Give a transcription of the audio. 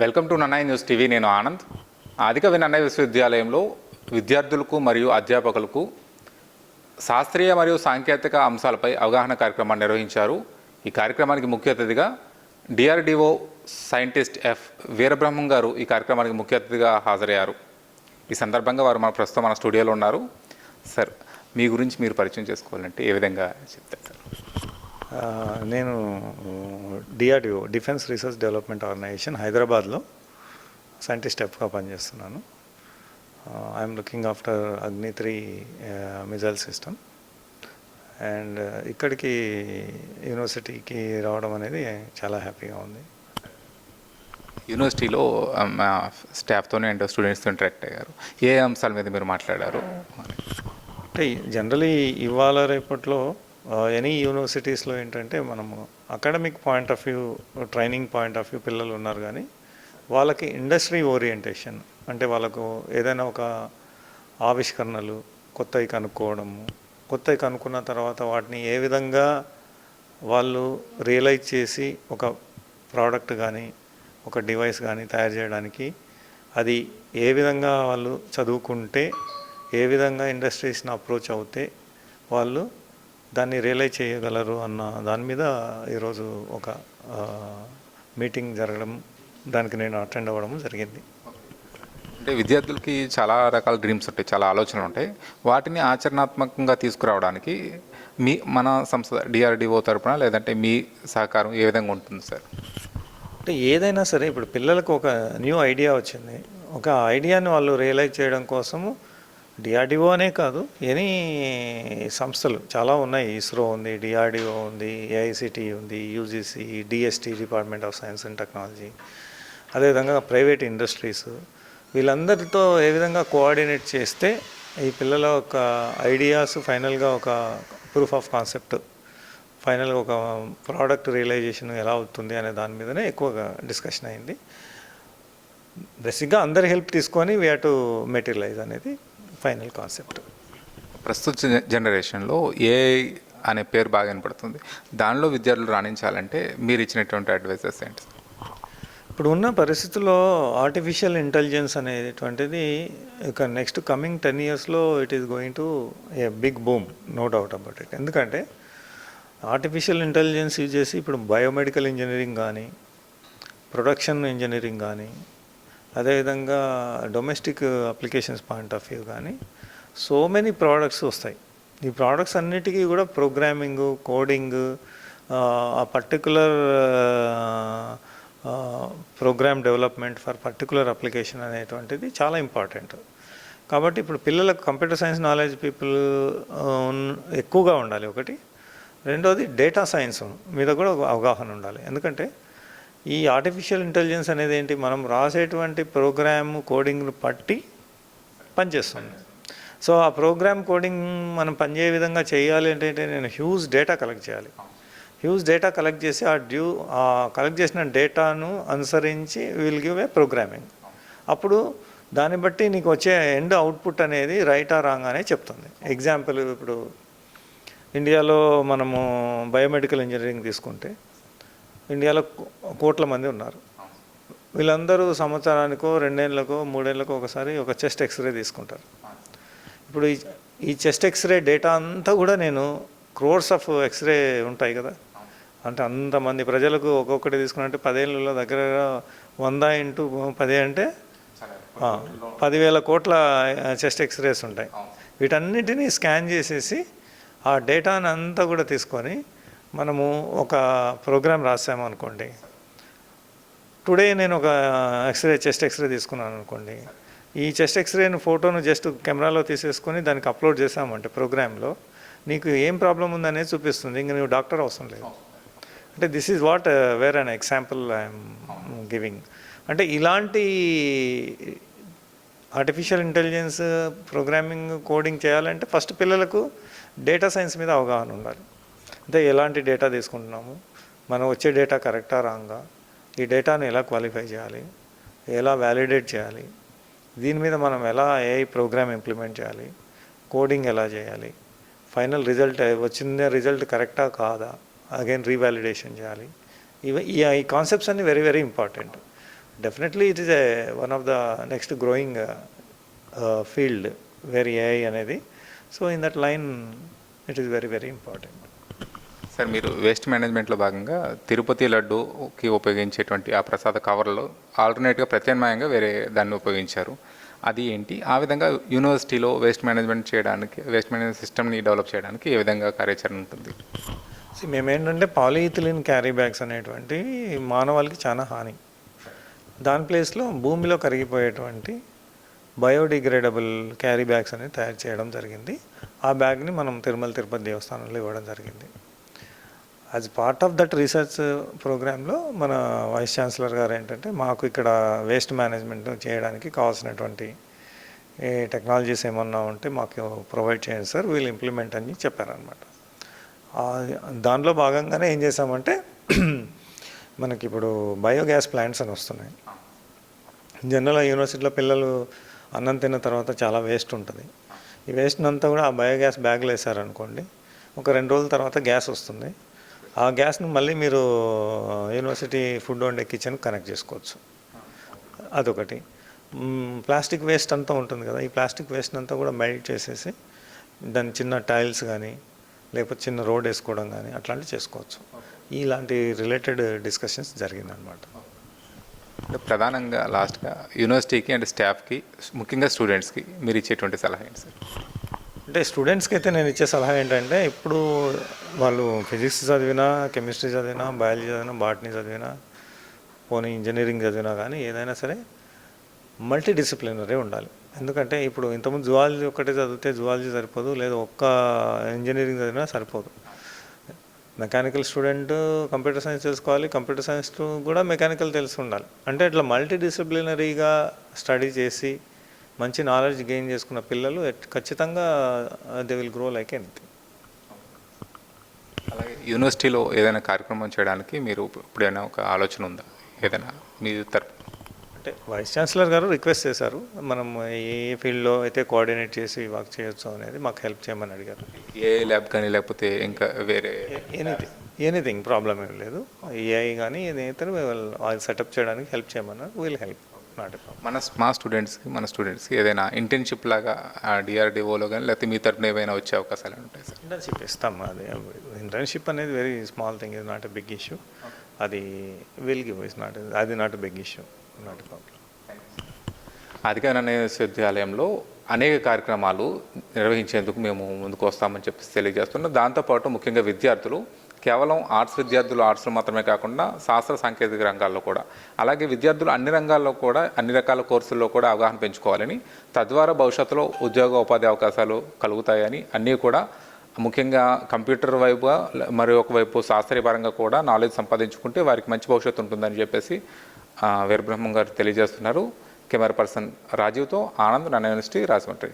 Welcome to Nannaya news TV నేను ఆనంద్. ఆదికవి నన్నయ్య విశ్వవిద్యాలయంలో విద్యార్థులకు మరియు అధ్యాపకులకు శాస్త్రీయ మరియు సాంకేతిక అంశాలపై అవగాహన కార్యక్రమాన్ని నిర్వహించారు. ఈ కార్యక్రమానికి ముఖ్య అతిథిగా డిఆర్డిఓ సైంటిస్ట్ ఎఫ్ వీరబ్రహ్మం గారు ఈ కార్యక్రమానికి ముఖ్య అతిథిగా హాజరయ్యారు. ఈ సందర్భంగా వారు మన ప్రస్తుతం మన స్టూడియోలో ఉన్నారు. సార్ మీ గురించి మీరు పరిచయం చేసుకోవాలంటే ఏ విధంగా చెప్తారు? సార్ నేను DRDO defence research development organisation హైదరాబాద్లో సైంటిస్ట్ స్టెప్గా పనిచేస్తున్నాను. I'm looking after Agni three missile system. And ఇక్కడికి యూనివర్సిటీకి రావడం అనేది చాలా హ్యాపీగా ఉంది. యూనివర్సిటీలో మా స్టాఫ్తోనే అండ్ స్టూడెంట్స్తో ఇంటరాక్ట్ అయ్యారు. ఏ అంశాల మీద మీరు మాట్లాడారు? అంటే జనరలీ ఇవాళ రేపట్లో ఎనీ యూనివర్సిటీస్లో ఏంటంటే మనము academic point of view training point of view పిల్లలు ఉన్నారు కానీ వాళ్ళకి ఇండస్ట్రీ ఓరియంటేషన్ అంటే వాళ్ళకు ఏదైనా ఒక ఆవిష్కరణలు కొత్తవి కనుక్కోవడము కొత్తవి కనుక్కున్న తర్వాత వాటిని ఏ విధంగా వాళ్ళు రియలైజ్ చేసి ఒక ప్రోడక్ట్ కానీ ఒక డివైస్ కానీ తయారు చేయడానికి అది ఏ విధంగా వాళ్ళు చదువుకుంటే ఏ విధంగా ఇండస్ట్రీస్ని అప్రోచ్ అవుతే వాళ్ళు దాన్ని రియలైజ్ చేయగలరు అన్న దాని మీద ఈరోజు ఒక మీటింగ్ జరగడం దానికి నేను అటెండ్ అవ్వడం జరిగింది. అంటే విద్యార్థులకి చాలా రకాల డ్రీమ్స్ ఉంటాయి చాలా ఆలోచనలు ఉంటాయి. వాటిని ఆచరణాత్మకంగా తీసుకురావడానికి మీ మన సంస్థ డిఆర్డిఓ తరపున లేదంటే మీ సహకారం ఏ విధంగా ఉంటుంది సార్? అంటే ఏదైనా సరే ఇప్పుడు పిల్లలకు ఒక న్యూ ఐడియా వచ్చింది. ఒక ఐడియాని వాళ్ళు రియలైజ్ చేయడం కోసము డిఆర్డిఓ అనే కాదు ఎనీ సంస్థలు చాలా ఉన్నాయి. ఇస్రో ఉంది డిఆర్డిఓ ఉంది ఏఐసిటి ఉంది UGC DST department of science and technology అదేవిధంగా ప్రైవేట్ ఇండస్ట్రీస్. వీళ్ళందరితో ఏ విధంగా కోఆర్డినేట్ చేస్తే ఈ పిల్లల ఒక ఐడియాస్ ఫైనల్గా ఒక ప్రూఫ్ ఆఫ్ కాన్సెప్ట్ ఫైనల్గా ఒక ప్రోడక్ట్ రియలైజేషన్ ఎలా అవుతుంది అనే దాని మీదనే ఎక్కువగా డిస్కషన్ అయింది. బేసిక్గా అందరి హెల్ప్ తీసుకొని వీ టు మెటీరియలైజ్ అనేది ఫైనల్ కాన్సెప్ట్. ప్రస్తుత జన- జనరేషన్లో ఏ అనే పేరు బాగా వినపడుతుంది. దానిలో విద్యార్థులు రాణించాలంటే మీరు ఇచ్చినటువంటి అడ్వైజెస్ ఏంటి? ఇప్పుడు ఉన్న పరిస్థితుల్లో ఆర్టిఫిషియల్ ఇంటెలిజెన్స్ అనేటువంటిది ఇక నెక్స్ట్ కమింగ్ టెన్ ఇయర్స్లో it is going to a big boom no doubt about it ఎందుకంటే ఆర్టిఫిషియల్ ఇంటెలిజెన్స్ యూజ్ చేసి ఇప్పుడు బయోమెడికల్ ఇంజనీరింగ్ కానీ ప్రొడక్షన్ ఇంజనీరింగ్ కానీ అదేవిధంగా domestic applications point of view కానీ సో మెనీ ప్రోడక్ట్స్ వస్తాయి. ఈ ప్రోడక్ట్స్ అన్నిటికీ కూడా ప్రోగ్రామింగ్ కోడింగ్ ఆ particular program development for particular application అనేటువంటిది చాలా ఇంపార్టెంట్. కాబట్టి ఇప్పుడు పిల్లలకు కంప్యూటర్ సైన్స్ నాలెడ్జ్ పీపుల్ ఎక్కువగా ఉండాలి ఒకటి. రెండోది డేటా సైన్స్ మీద కూడా అవగాహన ఉండాలి. ఎందుకంటే ఈ ఆర్టిఫిషియల్ ఇంటెలిజెన్స్ అనేది ఏంటి? మనం రాసేటువంటి ప్రోగ్రామ్ కోడింగ్ను పట్టి పనిచేస్తుంది. సో ఆ ప్రోగ్రామ్ కోడింగ్ మనం పనిచేయ విధంగా చేయాలి అంటే నేను హ్యూజ్ డేటా కలెక్ట్ చేయాలి. హ్యూజ్ డేటా కలెక్ట్ చేసి ఆ డ్యూ ఆ కలెక్ట్ చేసిన డేటాను అనుసరించి విల్ గివ్ ఏ ప్రోగ్రామింగ్ అప్పుడు దాన్ని బట్టి నీకు వచ్చే ఎండ్ అవుట్పుట్ అనేది రైటా రాగానే రాంగ్ అనే చెప్తుంది. ఎగ్జాంపుల్ ఇప్పుడు ఇండియాలో మనము బయోమెడికల్ ఇంజనీరింగ్ తీసుకుంటే ఇండియాలో కోట్ల మంది ఉన్నారు. వీళ్ళందరూ సంవత్సరానికో రెండేళ్ళకో మూడేళ్ళకో ఒకసారి ఒక చెస్ట్ ఎక్స్రే తీసుకుంటారు. ఇప్పుడు ఈ చెస్ట్ ఎక్స్రే డేటా అంతా కూడా నేను క్రోర్స్ ఆఫ్ ఎక్స్రే ఉంటాయి కదా. అంటే అంతమంది ప్రజలకు ఒక్కొక్కటి తీసుకున్నట్టే పదేళ్ళలో దగ్గర వంద ఇంటూ పది అంటే పదివేల కోట్ల చెస్ట్ ఎక్స్రేస్ ఉంటాయి. వీటన్నిటినీ స్కాన్ చేసేసి ఆ డేటాని అంతా కూడా తీసుకొని మనము ఒక ప్రోగ్రామ్ రాసాము అనుకోండి. టుడే నేను ఒక ఎక్స్రే చెస్ట్ ఎక్స్రే తీసుకున్నాను అనుకోండి. ఈ చెస్ట్ ఎక్స్రేని ఫోటోను జస్ట్ కెమెరాలో తీసేసుకొని దానికి అప్లోడ్ చేసామంటే ప్రోగ్రాంలో నీకు ఏం ప్రాబ్లం ఉందనేది చూపిస్తుంది. ఇంక నువ్వు డాక్టర్ అవసరం లేదు. అంటే this is what where an example I'm giving అంటే ఇలాంటి ఆర్టిఫిషియల్ ఇంటెలిజెన్స్ ప్రోగ్రామింగ్ కోడింగ్ చేయాలంటే ఫస్ట్ పిల్లలకు డేటా సైన్స్ మీద అవగాహన ఉండాలి. అంటే ఎలాంటి డేటా తీసుకుంటున్నాము? మనం వచ్చే డేటా కరెక్టా రాంగా? ఈ డేటాను ఎలా క్వాలిఫై చేయాలి? ఎలా వ్యాలిడేట్ చేయాలి? దీని మీద మనం ఎలా ఏఐ ప్రోగ్రామ్ ఇంప్లిమెంట్ చేయాలి? కోడింగ్ ఎలా చేయాలి? ఫైనల్ రిజల్ట్ వచ్చిన రిజల్ట్ కరెక్టా కాదా? అగైన్ రీవాలిడేషన్ చేయాలి. ఇవి ఈ ఈ కాన్సెప్ట్స్ అన్ని very very important. Definitely it is a one of the next growing field very AI అనేది. So in that line it is very very important. Sir మీరు వేస్ట్ మేనేజ్మెంట్లో భాగంగా తిరుపతి లడ్డూకి ఉపయోగించేటువంటి ఆ ప్రసాద కవర్లో ఆల్టర్నేట్గా ప్రత్యామ్నాయంగా వేరే దాన్ని ఉపయోగించారు. అది ఏంటి? ఆ విధంగా యూనివర్సిటీలో వేస్ట్ మేనేజ్మెంట్ చేయడానికి వేస్ట్ మేనేజ్మెంట్ సిస్టమ్ని డెవలప్ చేయడానికి ఏ విధంగా కార్యాచరణ ఉంటుంది? మేమేంటంటే పాలిఇథిలిన్ క్యారీ బ్యాగ్స్ అనేటువంటి మానవాళికి చాలా హాని. దాని ప్లేస్లో భూమిలో కరిగిపోయేటువంటి బయోడిగ్రేడబుల్ క్యారీ బ్యాగ్స్ అనేవి తయారు చేయడం జరిగింది. ఆ బ్యాగ్ని మనం తిరుమల తిరుపతి దేవస్థానంలో ఇవ్వడం జరిగింది. As part of that research ప్రోగ్రాంలో మన వైస్ ఛాన్సలర్ గారు ఏంటంటే మాకు ఇక్కడ వేస్ట్ మేనేజ్మెంట్ చేయడానికి కావాల్సినటువంటి ఏ టెక్నాలజీస్ ఏమన్నా ఉంటే మాకు ప్రొవైడ్ చేయండి సార్ వీళ్ళు ఇంప్లిమెంట్ అని చెప్పారనమాట దానిలో భాగంగానే ఏం చేసామంటే మనకి ఇప్పుడు బయోగ్యాస్ ప్లాంట్స్ అని వస్తున్నాయి. జనరల్గా యూనివర్సిటీలో పిల్లలు అన్నం తిన్న తర్వాత చాలా వేస్ట్ ఉంటుంది. ఈ వేస్ట్ అంతా కూడా ఆ బయోగ్యాస్ బ్యాగ్లో వేసారనుకోండి ఒక రెండు రోజుల తర్వాత గ్యాస్ వస్తుంది. ఆ గ్యాస్ని మళ్ళీ మీరు యూనివర్సిటీ ఫుడ్ వండే కిచెన్ కనెక్ట్ చేసుకోవచ్చు. అదొకటి. ప్లాస్టిక్ వేస్ట్ అంతా ఉంటుంది కదా ఈ ప్లాస్టిక్ వేస్ట్ అంతా కూడా మెల్ట్ చేసేసి దాని చిన్న టైల్స్ కానీ లేకపోతే చిన్న రోడ్ వేసుకోవడం కానీ అట్లాంటివి చేసుకోవచ్చు. ఇలాంటి రిలేటెడ్ డిస్కషన్స్ జరిగిందనమాట ప్రధానంగా లాస్ట్గా యూనివర్సిటీకి అండ్ స్టాఫ్కి ముఖ్యంగా స్టూడెంట్స్కి మీరు ఇచ్చేటువంటి సలహా ఏంటి సార్? అంటే స్టూడెంట్స్కి అయితే నేను ఇచ్చే సలహా ఏంటంటే ఇప్పుడు వాళ్ళు ఫిజిక్స్ చదివినా కెమిస్ట్రీ చదివినా బయాలజీ చదివినా బాటనీ చదివినా పోనీ ఇంజనీరింగ్ చదివినా కానీ ఏదైనా సరే మల్టీ డిసిప్లినరీ ఉండాలి. ఎందుకంటే ఇప్పుడు ఇంతకుముందు జువాలజీ ఒక్కటే చదివితే జువాలజీ సరిపోదు లేదా ఒక్క ఇంజనీరింగ్ చదివినా సరిపోదు. మెకానికల్ స్టూడెంట్ కంప్యూటర్ సైన్స్ తెలుసుకోవాలి కంప్యూటర్ సైన్స్ కూడా మెకానికల్ తెలిసి ఉండాలి. అంటే ఇట్లా మల్టీ డిసిప్లినరీగా స్టడీ చేసి మంచి నాలెడ్జ్ గెయిన్ చేసుకున్న పిల్లలు ఖచ్చితంగా they will grow like anything అలాగే యూనివర్సిటీలో ఏదైనా కార్యక్రమం చేయడానికి మీరు ఇప్పుడైనా ఒక ఆలోచన ఉందా? ఏదైనా మీ తరపు అంటే వైస్ ఛాన్సలర్ గారు రిక్వెస్ట్ చేశారు. మనం ఏ ఫీల్డ్లో అయితే కోఆర్డినేట్ చేసి వర్క్ చేయొచ్చు అనేది మాకు హెల్ప్ చేయమని అడిగారు. ఏ ల్యాబ్ కానీ లేకపోతే ఇంకా వేరే ఎనీథింగ్ ఎనీథింగ్ ప్రాబ్లం ఏం లేదు. ఏఐ కానీ ఏదైతే సెటప్ చేయడానికి హెల్ప్ చేయమన్నారు. విల్ హెల్ప్ నాట్ ప్రాబ్లం మన మా స్టూడెంట్స్కి మన స్టూడెంట్స్కి ఏదైనా ఇంటర్న్షిప్ లాగా డిఆర్డిఓలో కానీ లేకపోతే మీ తరపున ఏమైనా వచ్చే అవకాశాలు ఉంటాయి సార్ ఇంటర్న్షిప్ ఇస్తాం. అది ఇంటర్న్షిప్ అనేది very small thing is not a big issue అది విల్ గివ్ ఇస్ నాట్ అది not a big issue not problem విశ్వవిద్యాలయంలో అనేక కార్యక్రమాలు నిర్వహించేందుకు మేము ముందుకు వస్తామని చెప్పి తెలియజేస్తున్నాం. దాంతోపాటు ముఖ్యంగా విద్యార్థులు కేవలం ఆర్ట్స్ విద్యార్థులు ఆర్ట్స్లో మాత్రమే కాకుండా శాస్త్ర సాంకేతిక రంగాల్లో కూడా. అలాగే విద్యార్థులు అన్ని రంగాల్లో కూడా అన్ని రకాల కోర్సుల్లో కూడా అవగాహన పెంచుకోవాలని తద్వారా భవిష్యత్తులో ఉద్యోగ ఉపాధి అవకాశాలు కలుగుతాయని అన్నీ కూడా ముఖ్యంగా కంప్యూటర్ వైపుగా మరి ఒకవైపు శాస్త్రీయ పరంగా కూడా నాలెడ్జ్ సంపాదించుకుంటే వారికి మంచి భవిష్యత్తు ఉంటుందని చెప్పేసి వీరబ్రహ్మం గారు తెలియజేస్తున్నారు. కెమెరా పర్సన్ రాజీవ్తో ఆనంద్ నన్న యూనివర్సిటీ రాజమండ్రి.